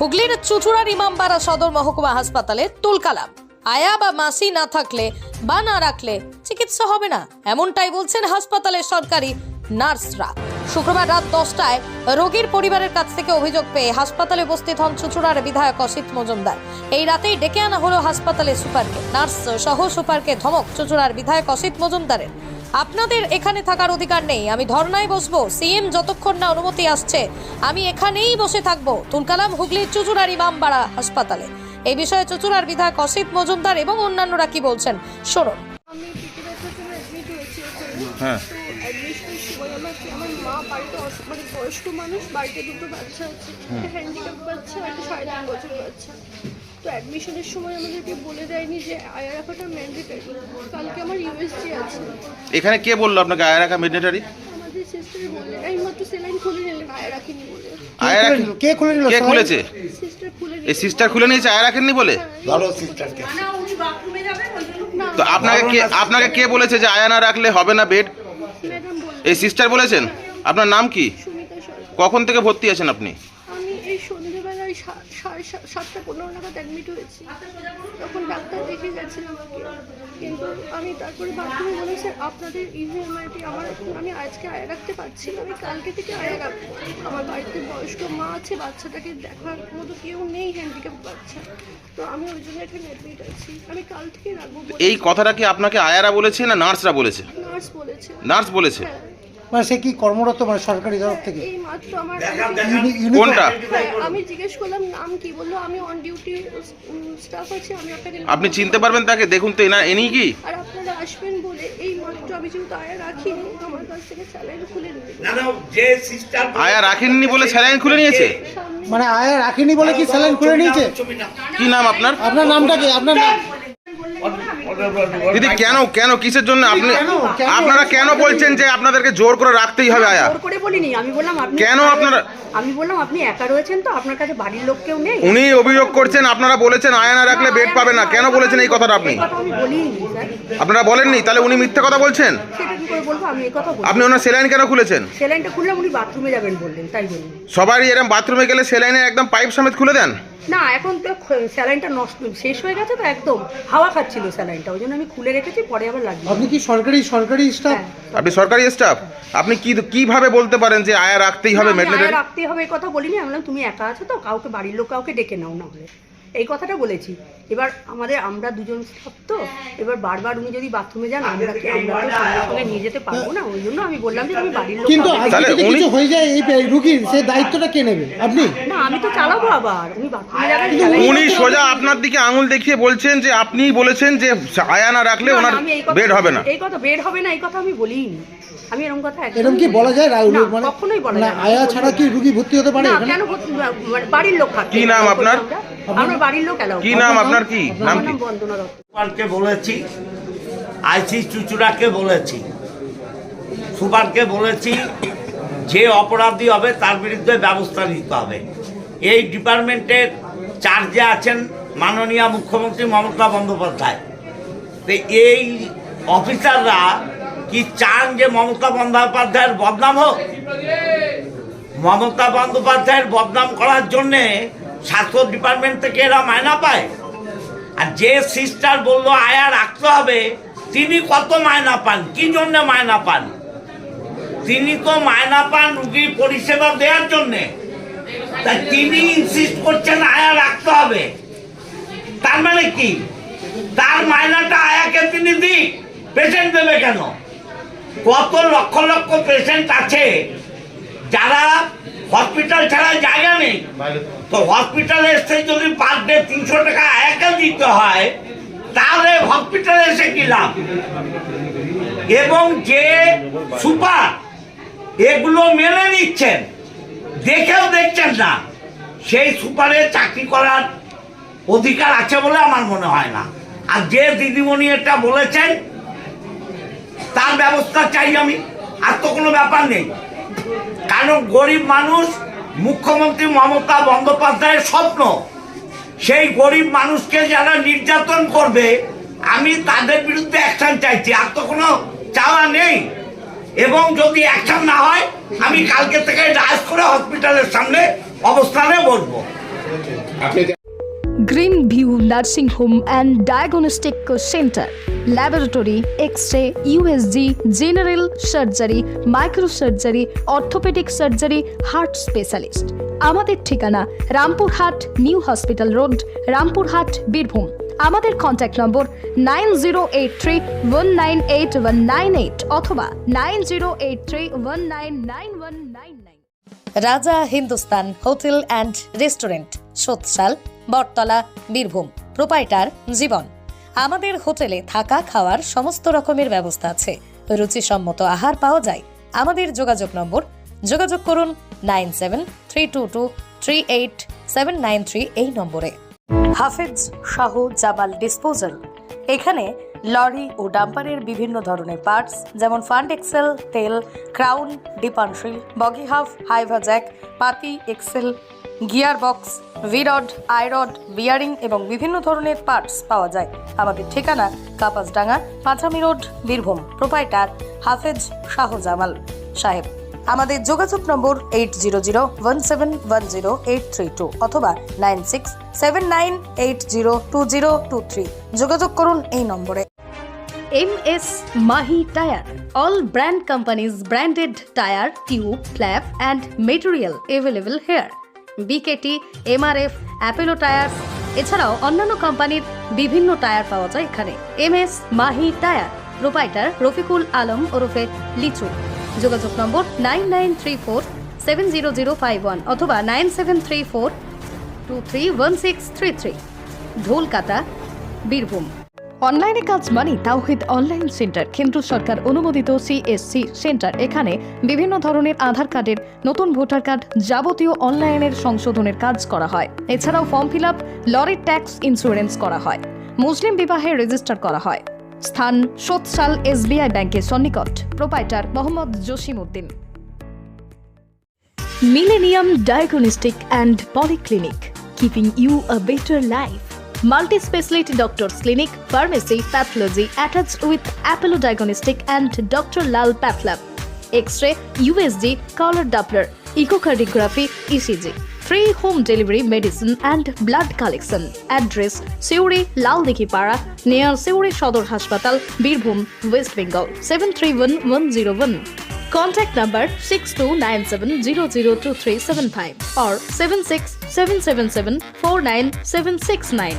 হুগলির চুচুড়ার ইমামবাড়া সদর মহকুমা হাসপাতালে তুলকালাম। আয়া বা মাসি না থাকলে বা না রাখলে চিকিৎসা হবে না, এমনটাই বলছেন হাসপাতালের সরকারি নার্সরা। শুক্রবার রাত দশটায় রোগীর পরিবারের কাছ থেকে অভিযোগ পেয়ে হাসপাতালে উপস্থিত হন চুচুড়ার বিধায়ক অসিত মজুমদার। এই রাতেই ডেকে আনা হলো হাসপাতালে সুপারকে। নার্স সহ সুপারকে ধমক চুচুড়ার বিধায়ক অসিত মজুমদারের। আপনাদের এখানে থাকার অধিকার নেই। আমি ধর্নায় বসবো। সিএম যতক্ষণ না অনুমতি আসছে আমি এখানেই বসে থাকব। তুলকালাম হুগলির চুচুড়ার ইমামবাড়া হাসপাতালে। এই বিষয়ে চুচুড়ার বিধায়ক অসিত মজুমদার এবং অন্যান্যরা কি বলছেন শুনুন। আমি হ্যাঁ। অ্যাডমিশনের সময় আমার আমার মা বাড়িতে মানে বয়স্ক মানুষ বাড়িতে দুটো বাচ্চা আছে একটা হ্যান্ডিক্যাপ বাচ্চা একটা সাড়ে তিন বছর বাচ্চা। তো অ্যাডমিশনের সময় আমাদেরকে বলে দেয়নি যে আয়া রাখাটা ম্যান্ডেটারি কালকে আমার ইউএসজি আছে। এখানে কে বলল আপনাকে আয়া রাখা মেডিনেটারি আমাদের সিস্টার বললেন এই মাত্র সেলাইন খুলে নিলেন আয়া রাখিনি বলে। আয়া কে খুলে নিল? কে খুলেছে? সিস্টার খুলে এই সিস্টার খুলে নিয়েছে আয়া রাখেননি বলে? ভালো সিস্টারকে না তো আপনাকে কে আপনাকে কে বলেছে যে আয়া না রাখলে হবে না বেড এই সিস্টার বলেছেন? আপনার নাম কি? কখন থেকে ভর্তি আছেন আপনি? আমি সা- সাতটা পনেরো নাগাদ অ্যাডমিট হয়েছি। তখন ডাক্তার দেখে গেছেন কিন্তু আমি তারপরে বাথরুমে বলে স্যার আপনাদের ইভিএমআইটি আমার আমি আজকে আয় রাখতে পারছি না। আমি কালকে থেকে আয় রাখব। আমার বাড়িতে বয়স্ক মা আছে বাচ্চাটাকে দেখার মতো কেউ নেই হ্যান্ডিক্যাপ বাচ্চা। তো আমি ওই জন্য এখানে অ্যাডমিট আছি। আমি কাল থেকে রাখব এই কথাটা কি আপনাকে আয়ারা বলেছে না নার্সরা বলেছে? নার্স বলেছে। নার্স বলেছে? হ্যাঁ। মানে সে কি কর্মরত মানে সরকারি তরফ থেকে? আমার কোনটা? হ্যাঁ, আমি জিজ্ঞেস করলাম নাম কি বলল আমি অন ডিউটি স্টাফ আছি আমি আপনাকে আপনি চিনতে পারবেন তাকে দেখুন তো এনা এনি কি? আর আপনারা আসবেন বলে এই মাত্র আমি যেহেতু আয়া রাখিনি আমার কাছ থেকে স্যালাইন খুলে নিয়ে না না যে সিস্টার আয়া রাখেননি বলে স্যালাইন খুলে নিয়েছে? মানে আয়া রাখেনি বলে কি স্যালাইন খুলে নিয়েছে? কি নাম আপনার? আপনার নামটা কি? আপনার নাম? দিদি কেন কেন কিসের জন্য আপনি? আপনারা কেন বলছেন যে আপনাদেরকে জোর করে রাখতেই হবে আয়া? জোর করে বলিনি আমি বললাম আপনি কেন আপনারা- আমি বললাম আপনি একা রয়েছেন তো আপনার কাছে বাড়ির লোক কেউ নেই? উনি অভিযোগ করছেন আপনারা বলেছেন আয়া না রাখলে বেড পাবে না। কেন বলেছেন এই কথাটা আপনি? বলিনি আপনারা বলেননি তাহলে উনি মিথ্যে কথা বলছেন? সেটা কি করে বলব? আমি এই কথা বলি আপনি ওনার সেলাইন কেন খুলেছেন? সেলাইনটা খুললাম উনি বাথরুমে যাবেন বললেন তাই বললেন। সবারই এরকম বাথরুমে গেলে সেলাইনের একদম পাইপ সমেত খুলে দেন? না এখন তো স্যালাইনটা নষ্ট শেষ হয়ে গেছে তো একদম। হাওয়া খাচ্ছিল স্যালাইনটা ওই জন্য আমি খুলে রেখেছি পরে আবার লাগবে আপনি কি সরকারি সরকারি স্টাফ হ্যাঁ। আপনি সরকারি স্টাফ আপনি কি কীভাবে বলতে পারেন যে আয়া রাখতেই হবে রাখতেই মেডলেটারি আয়া হবে এই কথা বলিনি। আমি বললাম তুমি একা আছো তো কাউকে বাড়ির লোক কাউকে ডেকে নাও না হলে। এই কথাটা বলেছি। এবার আমাদের আমরা দুজন স্টাফ তো এবার বারবার উনি যদি বাথরুমে যান আমরা কি আমরা তো সঙ্গে সঙ্গে নিয়ে যেতে পারব না? ওই জন্য আমি বললাম যে তুমি বাড়ির লোক কিন্তু আজকে যদি কিছু হয়ে যায় এই রুগীর সে দায়িত্বটা কে নেবে? আপনি? না আমি তো চালাবো আবার। উনি বাথরুমে যাবেন কিন্তু উনি সোজা আপনার দিকে আঙুল দেখিয়ে বলছেন যে আপনিই বলেছেন যে আয়া না রাখলে ওনার আমি বেড হবে না। এই কথা বেড হবে না এই কথা আমি বলিনি আমি এরকম কথা এরকম কি বলা যায় রাহুল? মানে কখনোই বলা যায় আয়া ছাড়া কি রুগী ভর্তি হতে পারে না কেন মানে বাড়ির লোক কি নাম আপনার? আমরা বাড়ির লোক এলাও কি নাম আপনার কি? নাম কি? বন্দনা দত্ত। বলেছি আইসি চুচুড়াকে বলেছি। সুপারকে বলেছি যে অপরাধী হবে তার বিরুদ্ধে ব্যবস্থা নিতে হবে। এই ডিপার্টমেন্টের চার্জে আছেন মাননীয় মুখ্যমন্ত্রী মমতা বন্দ্যোপাধ্যায়। তো এই অফিসাররা কি চান যে মমতা বন্দ্যোপাধ্যায়ের বদনাম হোক? মমতা বন্দ্যোপাধ্যায়ের বদনাম করার জন্যে স্বাস্থ্য ডিপার্টমেন্ট থেকে এরা মায়না পায়। আর যে সিস্টার বলল, আয়া, রাখতে হবে। তিনি কত মায়না পান? কি জন্য মায়না পান? তিনি তো মায়না পান রুগীর পরিষেবা দেওয়ার জন্যে। তা তিনি ইনসিস্ট করছেন, আয়া, রাখতে হবে। তার মানে কি? তার মায়নাটা আয়াকে তিনি দিক পেশেন্ট দেবে কেন? কত লক্ষ লক্ষ পেশেন্ট আছে? যারা হসপিটাল ছাড়া জায়গা নেই। তো হসপিটালে এসে যদি পার ডে তিনশো টাকা একা দিতে হয়, তাহলে হসপিটালে এসে কি লাভ? এবং যে সুপার, এগুলো মেনে নিচ্ছেন, দেখেও দেখছেন না, সেই সুপারে চাকরি করার অধিকার আছে বলে আমার মনে হয় না। আর যে দিদিমণি এটা বলেছেন তার ব্যবস্থা চাই আমি, আর তো কোনো ব্যাপার নেই। কারণ গরিব মানুষ, মুখ্যমন্ত্রী মমতা বন্দ্যোপাধ্যায়ের স্বপ্ন, সেই গরিব মানুষকে যারা নির্যাতন করবে, আমি তাদের বিরুদ্ধে অ্যাকশন চাইছি, আর তো কোনো চাওয়া নেই। এবং যদি অ্যাকশন না হয়, আমি কালকে থেকে ডায়াস করে হসপিটালের সামনে অবস্থানে বসবো। Green view nursing home and diagnostic centre laboratory X ray USG general surgery microsurgery orthopaedic surgery heart specialist আমাদের ঠিকানা Rampurhat new hospital road, Rampurhat, Birbhum. আমাদের contact number nine zero eight three one nine eight one nine eight অথবা nine zero eight three one nine nine one nine nine Raja Hindustan hotel and restaurant, Sotshal Battala, Birbhum. Proprietor, Jiban. আমাদের হোটেলে থাকা, খাওয়ার সমস্ত রকমের ব্যবস্থা আছে। রুচিসম্মত আহার পাওয়া যায়। আমাদের যোগাযোগ নম্বর, যোগাযোগ করুন nine seven three two two three eight seven nine three এই নম্বরে। হাফেজ শাহ জামাল ডিসপোজাল। এখানে লরি ও ডাম্পারের বিভিন্ন ধরনের পার্টস, যেমন ফান্ড এক্সেল, তেল, ক্রাউন, ডিপানশিল, বগি হাফ হাইভা জ্যাক পাতি, এক্সেল গিয়ার বক্স ভিরড আইরড বিয়ারিং এবং বিভিন্ন ধরনের পার্টস পাওয়া যায়। আমাদের ঠিকানা কাপাসডাঙ্গা, পাঁচামি রোড, বীরভূম। প্রোপাইটার হাফেজ শাহজামাল সাহেব। আমাদের যোগাযোগ নম্বর eight zero zero one seven one zero eight three two অথবা nine six seven nine eight zero two zero two three যোগাযোগ করুন এই নম্বরে। M S Mahi tyre all brand companies branded tyre tube flap and material available here BKT, MRF, Apollo tyre এছাড়াও অন্যান্য কোম্পানির বিভিন্ন tyre পাওয়া যায় এখানে। M S Mahi tyre, proprietor Rafiqul Alam ওরফে লিচু। যোগাযোগ নম্বর nine nine three four seven zero zero five one অথবা nine seven three four two three one six three three. Dholkata, Birbhum. অনলাইনে কাজ মানে তাওহিদ অনলাইন সেন্টার। কেন্দ্র সরকার অনুমোদিত সিএসসি সেন্টার। এখানে বিভিন্ন ধরনের আধার কার্ডের নতুন ভোটার কার্ড যাবতীয় অনলাইনের সংশোধনের কাজ করা হয়। এছাড়াও ফর্ম ফিল আপ লরির ট্যাক্স ইন্স্যুরেন্স করা হয়। মুসলিম বিবাহে রেজিস্টার করা হয়। স্থান সোৎসাল এসবিআই ব্যাংকের সন্নিকট। Proprietor Mohammad Jasim Uddin Millennium Diagnostic and keeping you a better better life. Multi-speciality doctors clinic, pharmacy, pathology attached with Apollo Diagnostic and Dr. Lal Pathlab. X-ray, USG, color Doppler, echocardiography, ECG. Free home delivery medicine and blood collection. Address Seuri Laldikipara near Seuri Shodor Hospital, Birbhum, West Bengal 731101. Contact number 6297002375 or 76777 49769.